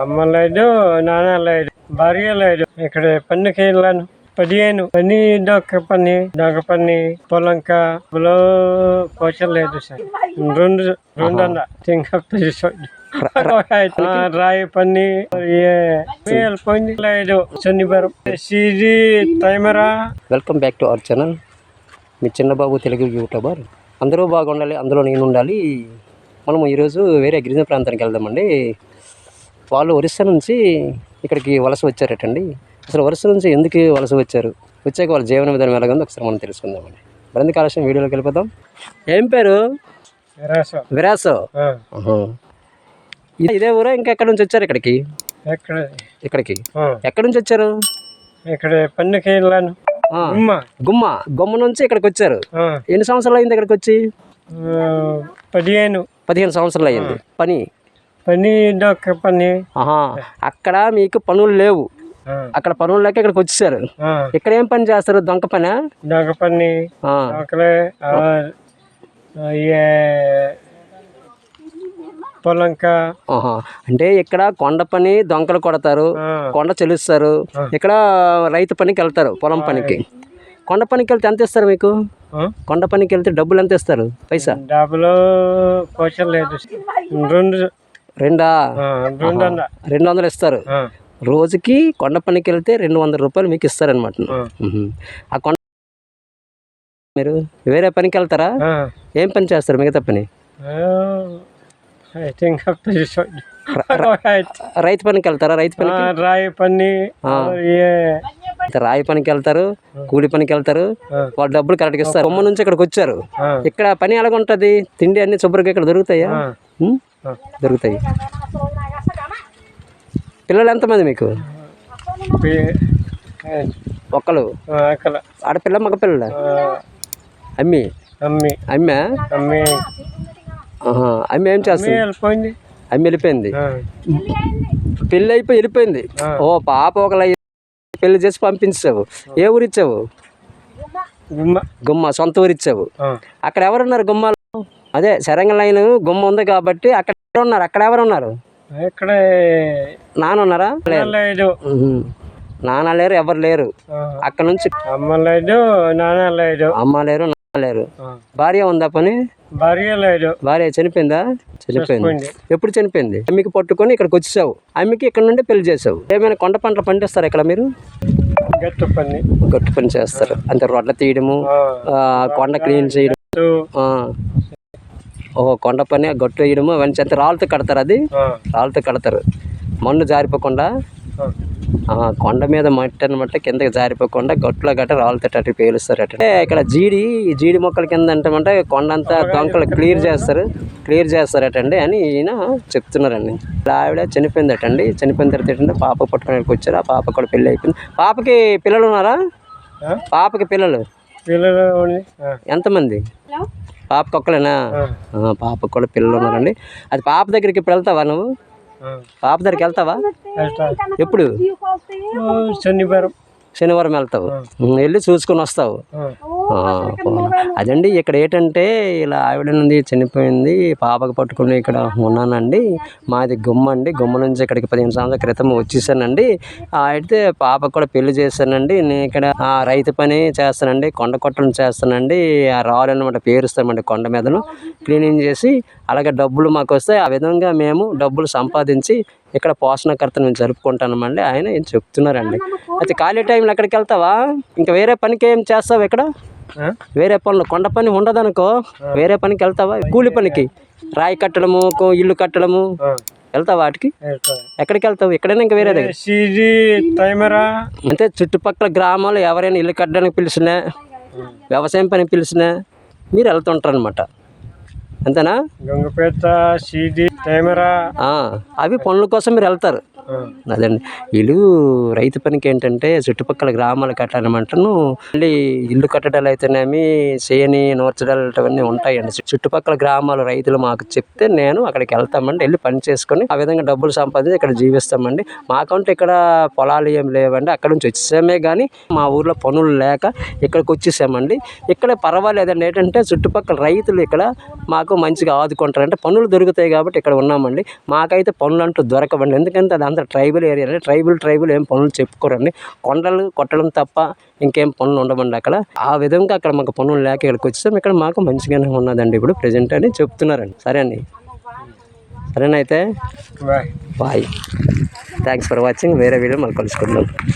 అమ్మ లేదు నాన్న లేదు భార్య లేదు ఇక్కడ పన్నుకి వెళ్ళాను పదిహేను. పని డొక్క పని డొక్క పని పొలంక పొలం పోచలేదు సార్. రెండు రెండు అన్న ఇంకా రాయి పని వెళ్ళిపోయింది లేదు. శనివారం. సిది టైమరా? Welcome back to our channel. Me Chinnababu Telugu YouTuber. అందరూ బాగుండాలి అందులో నేను ఉండాలి. మనము ఈరోజు వేరే గిరిజన ప్రాంతానికి వెళ్దామండి. వాళ్ళు ఒరిస్సా నుంచి ఇక్కడికి వలస వచ్చారటండి. అసలు ఒరిస్సా నుంచి ఎందుకు వలస వచ్చారు? వచ్చాక వాళ్ళ జీవన విధానం ఎలాగుందో ఒకసారి మనం తెలుసుకుందామండి. మరింత కాలస్యం వీడియోలోకి వెళ్ళిపోదాం. ఏం పేరు? రాసా విరాసో. ఇది- ఇదే ఊరా? ఇంకా ఎక్కడి నుంచి వచ్చారు ఇక్కడికి? ఇక్కడికి. ఎక్కడి నుంచి వచ్చారు? ఇక్కడ పనికి వెళ్ళాను గుమ్మ. గుమ్మ. నుంచి ఇక్కడికి వచ్చారు. ఎన్ని సంవత్సరాలు అయింది ఇక్కడికి వచ్చి? పదిహేను. పదిహేను సంవత్సరాలు అయింది. పని. పని పని. అక్కడ మీకు పనులు లేవు. అక్కడ పనులు లేక ఇక్కడికి వచ్చేసారు. ఇక్కడ ఏం పని చేస్తారు? దొంగ పని? డొక్క పని. పొలంక. అంటే ఇక్కడ కొండ పని దొంగలు కొడతారు. కొండ చెలుస్తారు. ఇక్కడ రైతు పనికి వెళ్తారు పొలం పనికి. కొండ పనికి వెళ్తే ఎంత ఇస్తారు మీకు? కొండ పనికి వెళ్తే డబ్బులు ఎంత ఇస్తారు? పైసా? డబ్బులు రెండు రెండా? రెండు వందలు ఇస్తారు. రోజుకి కొండ పనికి వెళ్తే రెండు వందల రూపాయలు మీకు ఇస్తారనమాట ఆ, కొండ మీరు వేరే పనికి వెళ్తారా. ఏం పని చేస్తారు మిగతా పని? రైతు పనికి? వెళ్తారా రైతు పని రాయి పని రాయి పనికి వెళ్తారు కూలి పనికి వెళ్తారు. వాళ్ళు డబ్బులు కరెక్ట్గా ఇస్తారు. బొమ్మ నుంచి ఇక్కడికి వచ్చారు. ఇక్కడ పని ఎలాగుంటుంది? తిండి అన్ని శుభ్రంగా ఇక్కడ దొరుకుతాయా. దొరుకుతాయి. పిల్లలు ఎంతమంది మీకు? ఒక్కలు? ఆడపిల్ల మగపిల్లల? అమ్మి? అమ్మి. అమ్మ? అమ్మి. అమ్మి ఏం చేస్తుంది? అమ్మి వెళ్ళిపోయింది? పెళ్ళి అయిపోయి వెళ్ళిపోయింది. ఓ పాప ఒకలా పెళ్ళి చేసి పంపించావు. ఏ ఊరు ఇచ్చావు గుమ్మ. గుమ్మ సొంత ఊరు ఇచ్చావు ఆ, అక్కడ ఎవరున్నారు గుమ్మలో? అదే సరంగ లైన్ గుమ్మ ఉంది కాబట్టి అక్కడ ఉన్నారు. అక్కడ ఎవరు ఉన్నారు ఇక్కడ నాన్న ఉన్నారా? లేరు లేదు. నాన్న లేరు ఎవరు లేరు? అక్కడ నుంచి అమ్మ లేదు నాన్న లేదు అమ్మ లేరు నాన్న లేరు. భార్య ఉందా పని? భార్య లేదు భార్య చనిపోయిందా? చనిపోయింది. పోయింది. ఎప్పుడు చనిపోయింది? అమ్మికి పట్టుకొని ఇక్కడికి వచ్చేసావు. అమ్మికి ఇక్కడ నుండి పెళ్ళి చేసావు. ఏమైనా కొండ పంటలు పండిస్తారు ఇక్కడ మీరు? గట్టు పని. గట్టు పని చేస్తారు. అంటే రొడ్ల తీయడము కొండ క్లీన్ చేయడం. ఓహో కొండ పని గట్టు వేయడము అవన్నీ చేస్తే రాళ్ళతో కడతారు అది. రాళ్ళతో కడతారు. మన్ను జారిపోకుండా కొండ మీద మట్టి అనమాట కిందకి జారిపోకుండా గట్లో గట్ట రాళ్ళతో అటు పేలుస్తారు అటు ఇక్కడ జీడి జీడి మొక్కల కింద అంటామంటే కొండ అంతా దొంకలు క్లియర్ చేస్తారు. క్లియర్ చేస్తారటండి అని ఈయన చెప్తున్నారండి. ఇలా ఆవిడ చనిపోయిందటండి చనిపోయిన తర్వాత ఏంటంటే పాప పట్టుకోవడానికి వచ్చారు. ఆ పాప కూడా పెళ్ళి అయిపోయింది. పాపకి పిల్లలు ఉన్నారా? పాపకి పిల్లలు? పిల్లలు ఎంతమంది? పాపకి ఆ, ఆ, పాపకు కూడా పిల్లలు ఉన్నారండి. అది పాప దగ్గరికి ఇప్పుడు వెళ్తావా నువ్వు? పాప దగ్గరికి వెళ్తావా? వెళ్తా. ఎప్పుడు? శనివారం. శనివారం వెళ్తావు. వెళ్ళి చూసుకొని వస్తావు. అదండి ఇక్కడ ఏంటంటే ఇలా ఆవిడ నుండి చనిపోయింది పాపకు పట్టుకుని ఇక్కడ ఉన్నానండి. మాది గుమ్మ అండి గుమ్మ నుంచి ఇక్కడికి పదిహేను సంవత్సరాల క్రితం వచ్చేసానండి. అయితే పాపకు కూడా పెళ్ళి చేశానండి. నేను ఇక్కడ ఆ, రైతు పని చేస్తానండి కొండ కొట్టలు చేస్తానండి. ఆ రాళ్ళు అనమాట పేరుస్తామండి కొండ మీదను. క్లీనింగ్ చేసి అలాగే డబ్బులు మాకు వస్తే ఆ విధంగా మేము డబ్బులు సంపాదించి ఇక్కడ పోషణకర్త మేము జరుపుకుంటామండి ఆయన ఏం చెప్తున్నారండి. అయితే ఖాళీ టైంలో ఎక్కడికి వెళ్తావా? ఇంకా వేరే పనికి ఏం చేస్తావు ఇక్కడ? వేరే పనులు. కొండ పని ఉండదనుకో వేరే పనికి వెళ్తావా? కూలి పనికి. రాయి కట్టడము ఇల్లు కట్టడము. వెళ్తావా వాటికి. ఎక్కడికి వెళ్తావు? ఎక్కడైనా ఇంకా వేరే అంటే చుట్టుపక్కల గ్రామాలు ఎవరైనా ఇల్లు కట్టడానికి పిలిచినా వ్యవసాయం పని పిలిచినా మీరు వెళ్తుంటారు అనమాట అంతేనా? గంగపేట టైమరా అవి పనుల కోసం మీరు వెళ్తారు. అదండి. వీళ్ళు రైతు పనికి ఏంటంటే చుట్టుపక్కల గ్రామాలు కట్టాలన్నమాటను మళ్ళీ ఇల్లు కట్టడాలు అయితేనేమి చేయని నూర్చడాలు అవన్నీ ఉంటాయండి. చుట్టుపక్కల గ్రామాల రైతులు మాకు చెప్తే నేను అక్కడికి వెళ్తామండి. వెళ్ళి పని చేసుకొని ఆ విధంగా డబ్బులు సంపాదించి ఇక్కడ జీవిస్తామండి. మాకంటే ఇక్కడ పొలాలు ఏం లేవండి. అక్కడ నుంచి వచ్చేసామే కానీ మా ఊర్లో పనులు లేక ఇక్కడికి వచ్చేసామండి. ఇక్కడ పర్వాలేదండి. ఏంటంటే చుట్టుపక్కల రైతులు ఇక్కడ మాకు మంచిగా ఆదుకుంటారు అంటే పనులు దొరుకుతాయి కాబట్టి ఇక్కడ ఉన్నామండి. మాకైతే పనులు అంటూ దొరకవండి. ఎందుకంటే అది అంతా ట్రైబల్ ఏరియా ట్రైబల్ ట్రైబల్ ఏం పనులు చెప్పుకోరండి. కొండలు కొట్టడం తప్ప ఇంకేం పనులు ఉండవండి అక్కడ. ఆ విధంగా అక్కడ మాకు పనులు లేక ఇక్కడికి వచ్చేసాం. ఇక్కడ మాకు మంచిగానే ఉన్నదండి ఇప్పుడు ప్రజెంట్ అని చెప్తున్నారండి. సరే అండి. సరేనైతే. Bye. Bye. Thanks for watching. వేరే వీడియో మళ్ళీ కలుసుకుందాం.